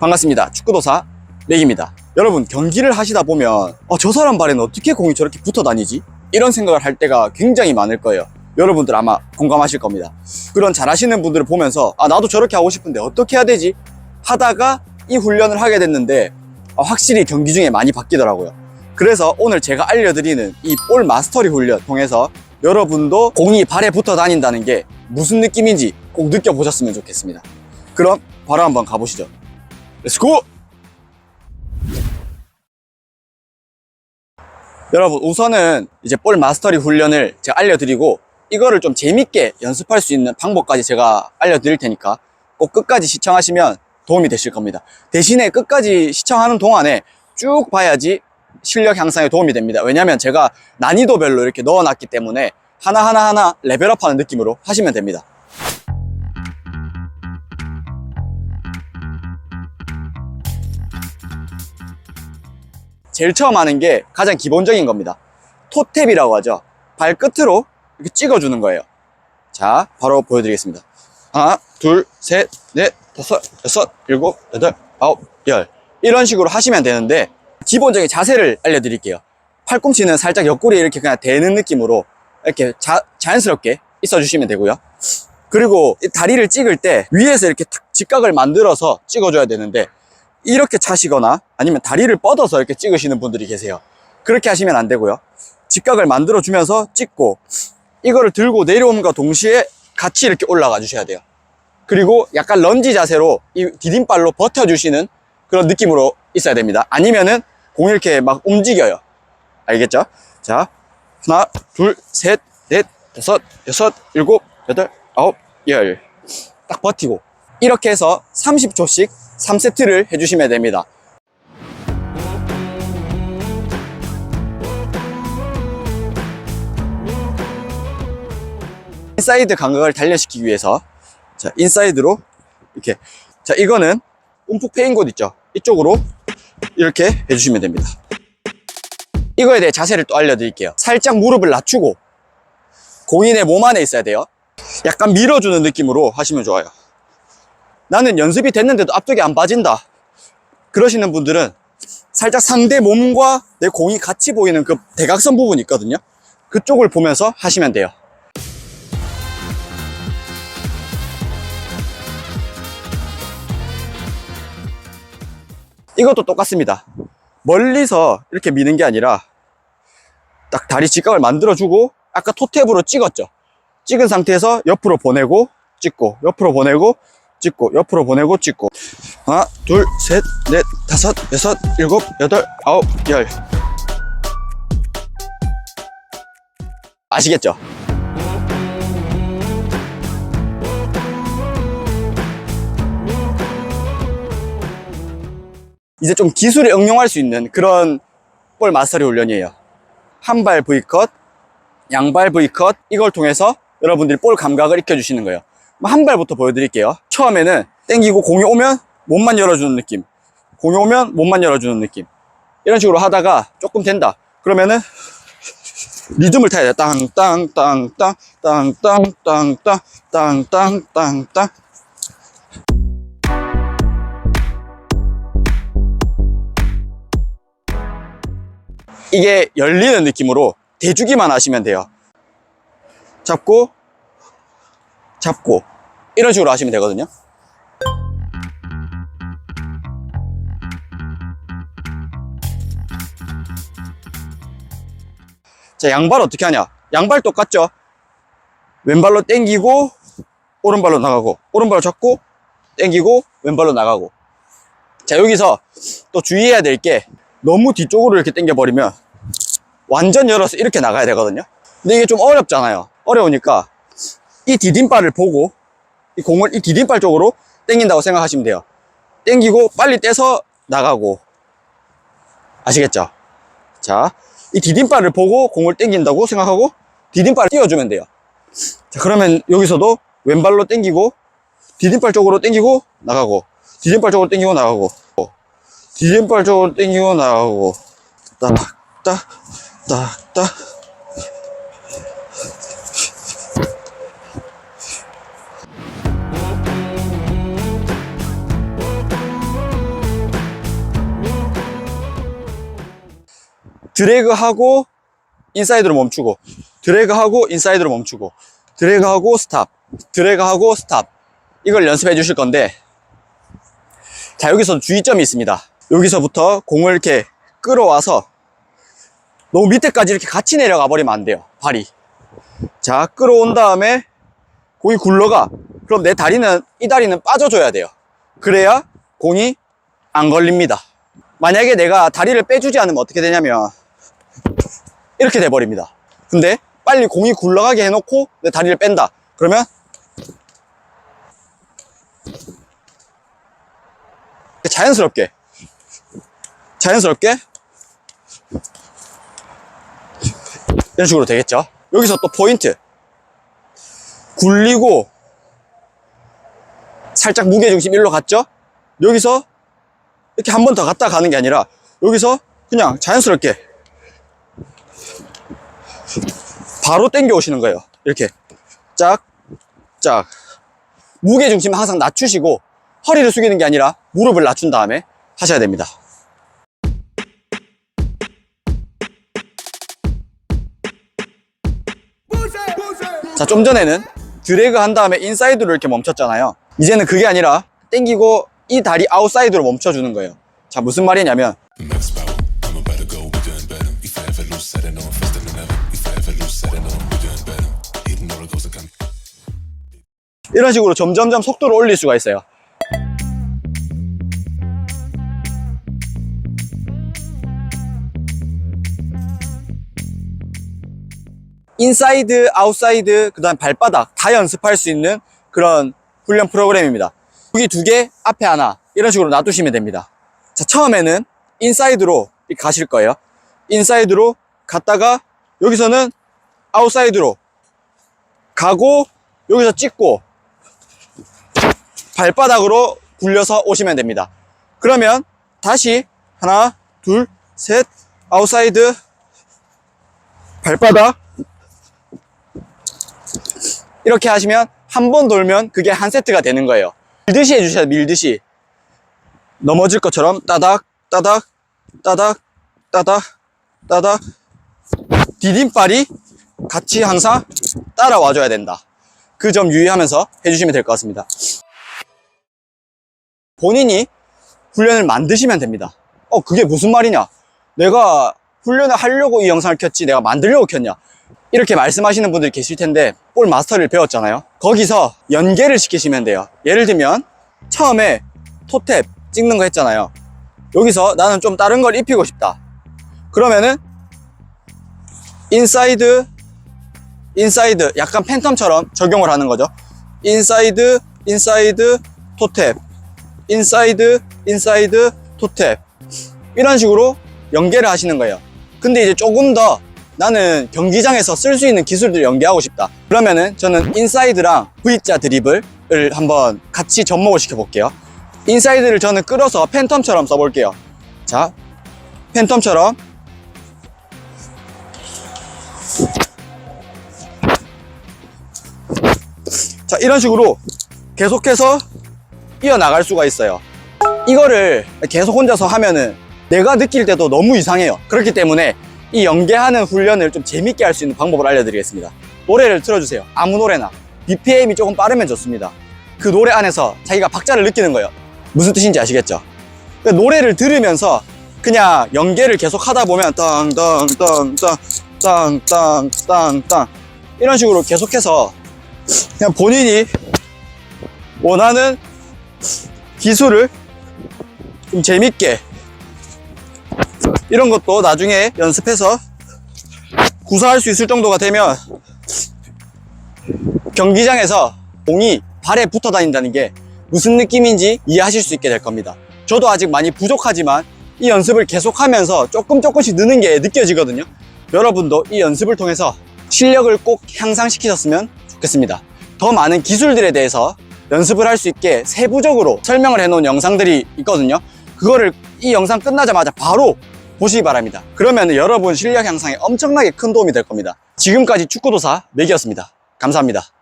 반갑습니다. 축구도사 맥입니다. 여러분 경기를 하시다 보면 어, 저 사람 발에는 어떻게 공이 저렇게 붙어 다니지? 이런 생각을 할 때가 굉장히 많을 거예요. 여러분들 아마 공감하실 겁니다. 그런 잘하시는 분들을 보면서 아 나도 저렇게 하고 싶은데 어떻게 해야 되지? 하다가 이 훈련을 하게 됐는데 어, 확실히 경기 중에 많이 바뀌더라고요. 그래서 오늘 제가 알려드리는 이 볼 마스터리 훈련 통해서 여러분도 공이 발에 붙어 다닌다는 게 무슨 느낌인지 꼭 느껴보셨으면 좋겠습니다. 그럼 바로 한번 가보시죠. 렛츠고! 여러분 우선은 이제 볼 마스터리 훈련을 제가 알려드리고 이거를 좀 재밌게 연습할 수 있는 방법까지 제가 알려드릴 테니까 꼭 끝까지 시청하시면 도움이 되실 겁니다. 대신에 끝까지 시청하는 동안에 쭉 봐야지 실력 향상에 도움이 됩니다. 왜냐면 제가 난이도별로 이렇게 넣어놨기 때문에 하나하나 하나 레벨업하는 느낌으로 하시면 됩니다. 제일 처음 하는 게 가장 기본적인 겁니다. 토탭이라고 하죠. 발끝으로 이렇게 찍어주는 거예요. 자, 바로 보여드리겠습니다. 하나, 둘, 셋, 넷, 다섯, 여섯, 일곱, 여덟, 아홉, 열. 이런 식으로 하시면 되는데, 기본적인 자세를 알려드릴게요. 팔꿈치는 살짝 옆구리에 이렇게 그냥 대는 느낌으로 이렇게 자, 자연스럽게 있어주시면 되고요. 그리고 이 다리를 찍을 때 위에서 이렇게 탁 직각을 만들어서 찍어줘야 되는데, 이렇게 차시거나 아니면 다리를 뻗어서 이렇게 찍으시는 분들이 계세요. 그렇게 하시면 안 되고요. 직각을 만들어 주면서 찍고 이거를 들고 내려옴과 동시에 같이 이렇게 올라가 주셔야 돼요. 그리고 약간 런지 자세로 이 디딤발로 버텨 주시는 그런 느낌으로 있어야 됩니다. 아니면은 공이 이렇게 막 움직여요. 알겠죠? 자, 하나, 둘, 셋, 넷, 다섯, 여섯, 일곱, 여덟, 아홉, 열. 딱 버티고. 이렇게 해서 30초씩 3세트를 해주시면 됩니다. 인사이드 감각을 단련시키기 위해서 자 인사이드로 이렇게 자 이거는 움푹 패인 곳 있죠? 이쪽으로 이렇게 해주시면 됩니다. 이거에 대해 자세를 또 알려드릴게요. 살짝 무릎을 낮추고 공인의 몸 안에 있어야 돼요. 약간 밀어주는 느낌으로 하시면 좋아요 나는 연습이 됐는데도 앞쪽이 안 빠진다. 그러시는 분들은 살짝 상대 몸과 내 공이 같이 보이는 그 대각선 부분이 있거든요. 그쪽을 보면서 하시면 돼요. 이것도 똑같습니다. 멀리서 이렇게 미는 게 아니라 딱 다리 직각을 만들어주고 아까 토탭으로 찍었죠. 찍은 상태에서 옆으로 보내고 찍고 옆으로 보내고 찍고 옆으로 보내고 찍고. 하나 둘 셋 넷 다섯 여섯 일곱 여덟 아홉 열. 아시겠죠? 이제 좀 기술에 응용할 수 있는 그런 볼 마스터리 훈련이에요. 한발 V컷 양발 V컷 이걸 통해서 여러분들이 볼 감각을 익혀주시는 거예요 한 발부터 보여드릴게요 처음에는 땡기고 공이 오면 몸만 열어주는 느낌 공이 오면 몸만 열어주는 느낌 이런 식으로 하다가 조금 된다 그러면은 리듬을 타야 돼 땅땅땅땅 땅땅땅땅 땅땅땅땅 이게 열리는 느낌으로 대주기만 하시면 돼요 잡고 잡고, 이런 식으로 하시면 되거든요. 자, 양발 어떻게 하냐? 양발 똑같죠? 왼발로 당기고, 오른발로 나가고, 오른발로 잡고, 당기고, 왼발로 나가고. 자, 여기서 또 주의해야 될 게, 너무 뒤쪽으로 이렇게 당겨 버리면, 완전 열어서 이렇게 나가야 되거든요. 근데 이게 좀 어렵잖아요. 어려우니까, 이 디딤발을 보고, 이 공을 이 디딤발 쪽으로 당긴다고 생각하시면 돼요. 당기고 빨리 떼서 나가고. 아시겠죠? 자, 이 디딤발을 보고 공을 당긴다고 생각하고 디딤발을 띄워주면 돼요. 자, 그러면 여기서도 왼발로 당기고 디딤발 쪽으로 당기고 나가고 디딤발 쪽으로 당기고 나가고 디딤발 쪽으로 당기고 나가고 딱, 딱, 딱, 딱. 드래그하고 인사이드로 멈추고 드래그하고 인사이드로 멈추고 드래그하고 스탑 드래그하고 스탑. 이걸 연습해 주실 건데 자 여기서 주의점이 있습니다. 여기서부터 공을 이렇게 끌어와서 너무 밑에까지 이렇게 같이 내려가 버리면 안 돼요 발이. 자 끌어온 다음에 공이 굴러가. 그럼 내 다리는 이 다리는 빠져줘야 돼요. 그래야 공이 안 걸립니다. 만약에 내가 다리를 빼주지 않으면 어떻게 되냐면 이렇게 돼버립니다. 근데 빨리 공이 굴러가게 해놓고 내 다리를 뺀다. 그러면 자연스럽게 자연스럽게 이런 식으로 되겠죠? 여기서 또 포인트. 굴리고 살짝 무게중심 일로 갔죠? 여기서 이렇게 한 번 더 갔다 가는 게 아니라 여기서 그냥 자연스럽게 바로 당겨 오시는 거예요 이렇게 짝짝 무게중심 항상 낮추시고 허리를 숙이는 게 아니라 무릎을 낮춘 다음에 하셔야 됩니다 자, 좀 전에는 드래그 한 다음에 인사이드로 이렇게 멈췄잖아요. 이제는 그게 아니라 땡기고 이 다리 아웃사이드로 멈춰주는 거예요. 자, 무슨 말이냐면 이런 식으로 점점점 속도를 올릴 수가 있어요. 인사이드, 아웃사이드, 그 다음 발바닥 다 연습할 수 있는 그런 훈련 프로그램입니다. 여기 두 개, 앞에 하나 이런 식으로 놔두시면 됩니다. 자, 처음에는 인사이드로 가실 거예요. 인사이드로 갔다가 여기서는 아웃사이드로 가고 여기서 찍고 발바닥으로 굴려서 오시면 됩니다. 그러면 다시 하나, 둘, 셋, 아웃사이드, 발바닥 이렇게 하시면 한 번 돌면 그게 한 세트가 되는 거예요. 밀듯이 해주셔야 밀듯이. 넘어질 것처럼 따닥, 따닥, 따닥, 따닥, 따닥. 디딤발이 같이 항상 따라와줘야 된다. 그 점 유의하면서 해주시면 될 것 같습니다. 본인이 훈련을 만드시면 됩니다. 어, 그게 무슨 말이냐? 내가 훈련을 하려고 이 영상을 켰지, 내가 만들려고 켰냐? 이렇게 말씀하시는 분들이 계실 텐데, 볼 마스터를 배웠잖아요? 거기서 연계를 시키시면 돼요. 예를 들면, 처음에 토탭 찍는 거 했잖아요. 여기서 나는 좀 다른 걸 입히고 싶다. 그러면은, 인사이드, 인사이드, 약간 팬텀처럼 적용을 하는 거죠. 인사이드, 인사이드, 토탭. 인사이드, 인사이드, 토탭. 이런 식으로 연계를 하시는 거예요. 근데 이제 조금 더 나는 경기장에서 쓸 수 있는 기술들을 연계하고 싶다. 그러면은 저는 인사이드랑 V자 드리블을 한번 같이 접목을 시켜 볼게요. 인사이드를 저는 끌어서 팬텀처럼 써볼게요. 자, 팬텀처럼 자, 이런 식으로 계속해서 뛰어나갈 수가 있어요. 이거를 계속 혼자서 하면은 내가 느낄 때도 너무 이상해요. 그렇기 때문에 이 연계하는 훈련을 좀 재밌게 할 수 있는 방법을 알려드리겠습니다. 노래를 틀어주세요. 아무 노래나. BPM이 조금 빠르면 좋습니다. 그 노래 안에서 자기가 박자를 느끼는 거예요. 무슨 뜻인지 아시겠죠? 그러니까 노래를 들으면서 그냥 연계를 계속 하다 보면 땅땅땅땅 땅땅땅땅. 이런 식으로 계속해서 그냥 본인이 원하는 기술을 좀 재밌게 이런 것도 나중에 연습해서 구사할 수 있을 정도가 되면 경기장에서 공이 발에 붙어 다닌다는 게 무슨 느낌인지 이해하실 수 있게 될 겁니다. 저도 아직 많이 부족하지만 이 연습을 계속하면서 조금 조금씩 느는 게 느껴지거든요. 여러분도 이 연습을 통해서 실력을 꼭 향상시키셨으면 좋겠습니다. 더 많은 기술들에 대해서 연습을 할 수 있게 세부적으로 설명을 해놓은 영상들이 있거든요. 그거를 이 영상 끝나자마자 바로 보시기 바랍니다. 그러면 여러분 실력 향상에 엄청나게 큰 도움이 될 겁니다. 지금까지 축구도사 맥이었습니다. 감사합니다.